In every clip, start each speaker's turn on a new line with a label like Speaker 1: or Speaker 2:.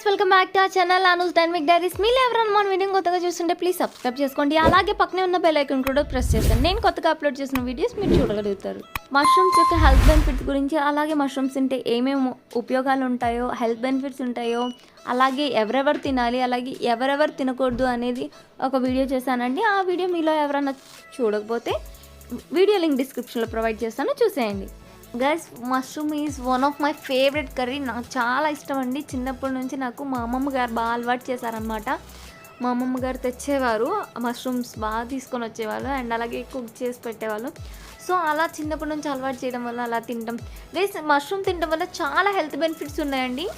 Speaker 1: Guys welcome back to a channel Anu's dynamic diaries మీరు ఎవరైనా మన వీడియో కొత్తగా చూస్తుంటే ప్లీజ్ సబ్స్క్రైబ్ చేసుకోండి. అలాగే పక్కనే ఉన్న బెల్ కూడా ప్రెస్ చేస్తాను నేను కొత్తగా అప్లోడ్ చేసిన వీడియోస్ మీరు చూడగలుగుతారు. మష్రూమ్స్ యొక్క హెల్త్ బెనిఫిట్స్ గురించి అలాగే మష్రూమ్స్ తింటే ఏమేమి ఉపయోగాలు ఉంటాయో హెల్త్ బెనిఫిట్స్ ఉంటాయో అలాగే ఎవరెవరు తినాలి అలాగే ఎవరెవరు తినకూడదు అనేది ఒక వీడియో చేశానండి. ఆ వీడియో మీలో ఎవరైనా చూడకపోతే వీడియో లింక్ డిస్క్రిప్షన్లో ప్రొవైడ్ చేస్తాను. చూసేయండి. Guys mushroom is one of my favourite curry నాకు చాలా ఇష్టం అండి. చిన్నప్పటి నుంచి నాకు మా అమ్మమ్మ గారు బాగా అలవాటు చేశారనమాట మా అమ్మమ్మ గారు తెచ్చేవారు. మష్రూమ్స్ బాగా తీసుకొని వచ్చేవాళ్ళు. అండ్ అలాగే కుక్ చేసి పెట్టేవాళ్ళు. సో అలా చిన్నప్పటి నుంచి అలవాటు చేయడం వల్ల అలా తింటాం. గైస్ మష్రూమ్ తినడం వల్ల చాలా హెల్త్ బెనిఫిట్స్ ఉన్నాయండి.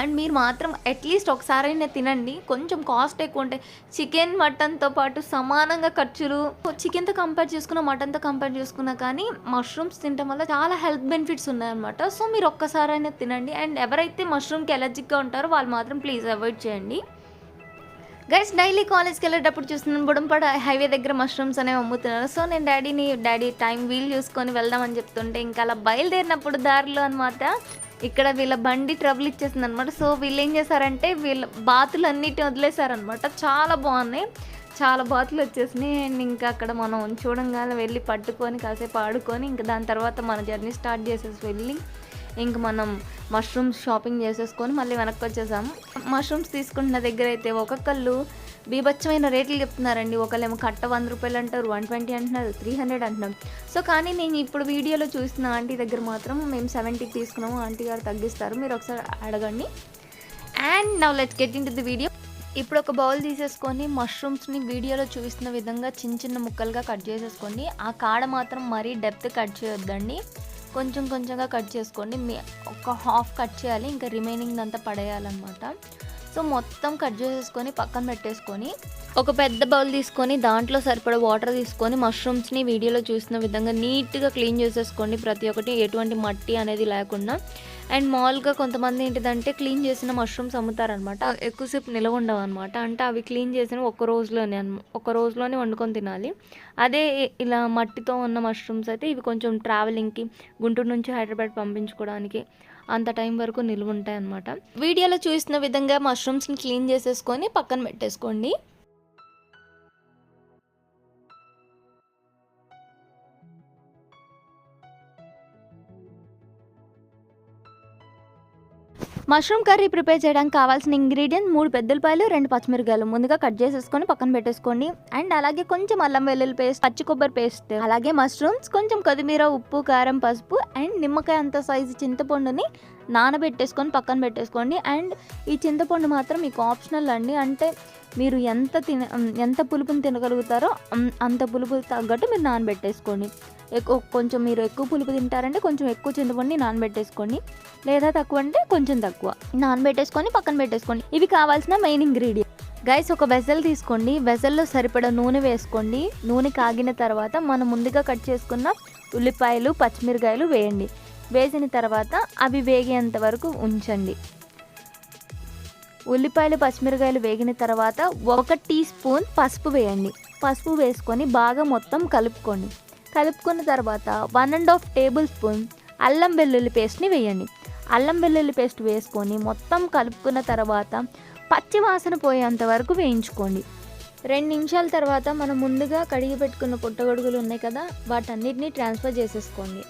Speaker 1: అండ్ మీరు మాత్రం అట్లీస్ట్ ఒకసారైనా తినండి. కొంచెం కాస్ట్ ఎక్కువ ఉంటాయి చికెన్ మటన్తో పాటు సమానంగా ఖర్చులు చికెన్తో కంపేర్ చేసుకున్న మటన్తో కంపేర్ చేసుకున్నా కానీ మష్రూమ్స్ తినడం వల్ల చాలా హెల్త్ బెనిఫిట్స్ ఉన్నాయన్నమాట. సో మీరు ఒక్కసారైనా తినండి. అండ్ ఎవరైతే మష్రూమ్కి ఎలర్జిక్గా ఉంటారో వాళ్ళు మాత్రం ప్లీజ్ అవాయిడ్ చేయండి. గైస్ డైలీ కాలేజ్కి వెళ్ళేటప్పుడు చూస్తున్నాను. బుడంపడ హైవే దగ్గర మష్రూమ్స్ అనేవి అమ్ముతున్నారు. సో నేను డాడీని డాడీ టైం వీల్ చూసుకొని వెళ్దామని చెప్తుంటే ఇంకా అలా బయలుదేరినప్పుడు దారిలో అనమాట ఇక్కడ వీళ్ళ బండి ట్రబుల్ ఇచ్చేసింది అనమాట సో వీళ్ళు ఏం చేశారంటే వీళ్ళ బాతులు అన్నిటిని వదిలేశారనమాట చాలా బాగున్నాయి. చాలా బాతులు వచ్చేసినాయి. అండ్ ఇంకా అక్కడ మనం చూడంగానే వెళ్ళి పట్టుకొని కాసేపు ఆడుకొని ఇంకా దాని తర్వాత మన జర్నీ స్టార్ట్ చేసేసి వెళ్ళి ఇంక మనం మష్రూమ్స్ షాపింగ్ చేసేసుకొని మళ్ళీ వెనక్కి వచ్చేసాము. మష్రూమ్స్ తీసుకుంటున్న దగ్గర అయితే ఒక్కొక్కళ్ళు బీభత్సమైన రేట్లు చెప్తున్నారండి. ఒకళ్ళేమో కట్ట వంద రూపాయలు అంటారు వన్ ట్వంటీ అంటున్నారు త్రీ హండ్రెడ్ అంటున్నాం. సో కానీ నేను ఇప్పుడు వీడియోలో చూసిన ఆంటీ దగ్గర మాత్రం మేము సెవెంటీకి తీసుకున్నాము ఆంటీ గారు తగ్గిస్తారు. మీరు ఒకసారి అడగండి. And now let's get into the video. ఇప్పుడు ఒక బౌల్ తీసేసుకొని మష్రూమ్స్ని వీడియోలో చూపిస్తున్న విధంగా చిన్న చిన్న ముక్కలుగా కట్ చేసేసుకోండి. ఆ కాడ మాత్రం మరీ డెప్త్ కట్ చేయొద్దండి. కొంచెం కొంచెంగా కట్ చేసుకోండి. మీ ఒక హాఫ్ కట్ చేయాలి. ఇంకా రిమైనింగ్ అంతా పడేయాలన్నమాట. సో మొత్తం కట్ చేసేసుకొని పక్కన పెట్టేసుకొని ఒక పెద్ద బౌల్ తీసుకొని దాంట్లో సరిపడా వాటర్ తీసుకొని మష్రూమ్స్ని వీడియోలో చూసిన విధంగా నీట్గా క్లీన్ చేసేసుకోండి. ప్రతి ఒక్కటి ఎటువంటి మట్టి అనేది లేకుండా అండ్ మామూలుగా కొంతమంది ఏంటిదంటే క్లీన్ చేసిన మష్రూమ్స్ అమ్ముతారనమాట. ఎక్కువసేపు నిలవ ఉండవు అనమాట అంటే అవి క్లీన్ చేసిన ఒక రోజులోనే ఒక రోజులోనే వండుకొని తినాలి. అదే ఇలా మట్టితో ఉన్న మష్రూమ్స్ అయితే ఇవి కొంచెం ట్రావెలింగ్కి గుంటూరు నుంచి హైదరాబాద్ పంపించుకోవడానికి అంత టైం వరకు నిలువ ఉంటాయి అనమాట వీడియోలో చూసిన విధంగా మష్రూమ్స్ని క్లీన్ చేసేసుకొని పక్కన పెట్టేసుకోండి. మష్రూమ్ కర్రీ ప్రిపేర్ చేయడానికి కావాల్సిన ఇంగ్రీడియంట్ మూడు పెద్దలపాయలు రెండు పచ్చిమిరకాయలు ముందుగా కట్ చేసేసుకొని పక్కన పెట్టేసుకోండి. అండ్ అలాగే కొంచెం అల్లం వెల్లుల్లి పేస్ట్ పచ్చి కొబ్బరి పేస్ట్ అలాగే మష్రూమ్స్ కొంచెం కొత్తిమీర ఉప్పు కారం పసుపు అండ్ నిమ్మకాయ అంత సైజు చింతపండుని నానబెట్టేసుకొని పక్కన పెట్టేసుకోండి. అండ్ ఈ చింతపండు మాత్రం మీకు ఆప్షనల్ అండి. అంటే మీరు ఎంత తిన ఎంత పులుపుని తినగలుగుతారో అంత పులుపు తగ్గట్టు మీరు నానబెట్టేసుకోండి. ఎక్కువ కొంచెం మీరు ఎక్కువ పులుపు తింటారంటే కొంచెం ఎక్కువ చింతపండుని నానబెట్టేసుకోండి. లేదా తక్కువ అంటే కొంచెం తక్కువ. నానబెట్టేసుకొని పక్కన పెట్టేసుకోండి. ఇవి కావాల్సిన మెయిన్ ఇంగ్రీడియంట్. గైస్ ఒక వెజల్ తీసుకోండి. వెజల్లో సరిపడా నూనె వేసుకోండి. నూనె కాగిన తర్వాత మనం ముందుగా కట్ చేసుకున్న ఉల్లిపాయలు పచ్చిమిరకాయలు వేయండి. వేసిన తర్వాత అవి వేగేంత వరకు ఉంచండి. ఉల్లిపాయలు పచ్చిమిరకాయలు వేగిన తర్వాత ఒక టీ స్పూన్ పసుపు వేయండి. పసుపు వేసుకొని బాగా మొత్తం కలుపుకోండి. కలుపుకున్న తర్వాత one and half tablespoon అల్లం వెల్లుల్లి పేస్ట్ని వేయండి. అల్లం వెల్లుల్లి పేస్ట్ వేసుకొని మొత్తం కలుపుకున్న తర్వాత పచ్చి వాసన పోయేంత వరకు వేయించుకోండి. రెండు నిమిషాల తర్వాత మనం ముందుగా కడిగి పెట్టుకున్న పుట్టగొడుగులు ఉన్నాయి కదా వాటన్నిటిని ట్రాన్స్ఫర్ చేసేసుకోండి.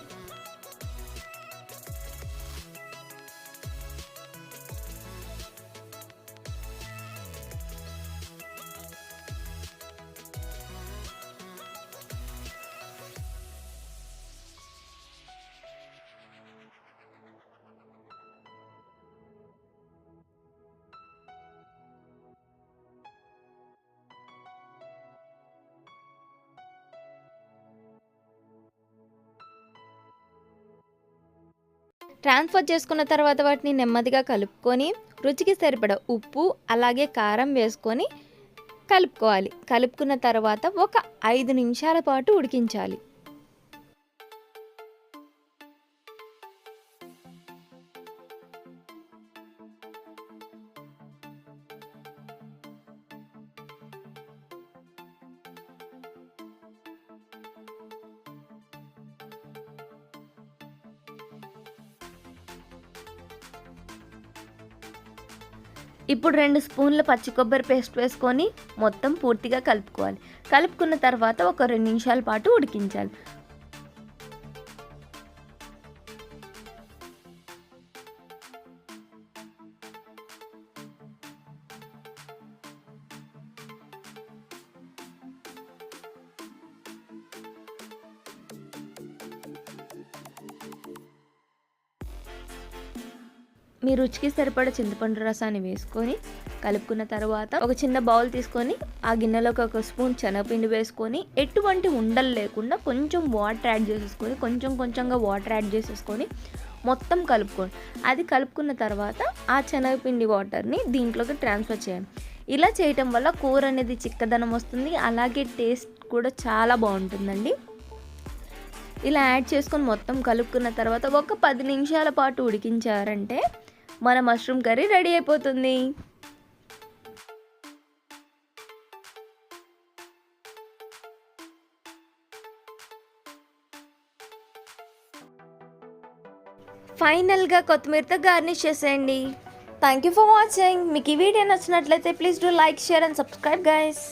Speaker 1: ట్రాన్స్ఫర్ చేసుకున్న తర్వాత వాటిని నెమ్మదిగా కలుపుకొని రుచికి సరిపడ ఉప్పు అలాగే కారం వేసుకొని కలుపుకోవాలి. కలుపుకున్న తర్వాత ఒక ఐదు నిమిషాల పాటు ఉడికించాలి. ఇప్పుడు రెండు స్పూన్ల పచ్చి కొబ్బరి పేస్ట్ వేసుకొని మొత్తం పూర్తిగా కలుపుకోవాలి. కలుపుకున్న తర్వాత ఒక రెండు నిమిషాల పాటు ఉడికించాలి. మీ రుచికి సరిపడా చింతపండు రసాన్ని వేసుకొని కలుపుకున్న తర్వాత ఒక చిన్న బౌల్ తీసుకొని ఆ గిన్నెలోకి ఒక స్పూన్ శనగపిండి వేసుకొని ఎటువంటి ఉండలు లేకుండా కొంచెం వాటర్ యాడ్ చేసేసుకొని కొంచెం కొంచెంగా వాటర్ యాడ్ చేసేసుకొని మొత్తం కలుపుకోండి. అది కలుపుకున్న తర్వాత ఆ శనగపిండి వాటర్ని దీంట్లోకి ట్రాన్స్ఫర్ చేయండి. ఇలా చేయటం వల్ల కూర అనేది చిక్కదనం వస్తుంది అలాగే టేస్ట్ కూడా చాలా బాగుంటుందండి. ఇలా యాడ్ చేసుకొని మొత్తం కలుపుకున్న తర్వాత ఒక పది నిమిషాల పాటు ఉడికించారంటే మన మష్రూమ్ కర్రీ రెడీ అయిపోతుంది. ఫైనల్గా కొత్తిమీరతో గార్నిష్ చేసేయండి. థ్యాంక్ యూ ఫర్ వాచింగ్ మీకు ఈ వీడియో నచ్చినట్లయితే please do like share and subscribe guys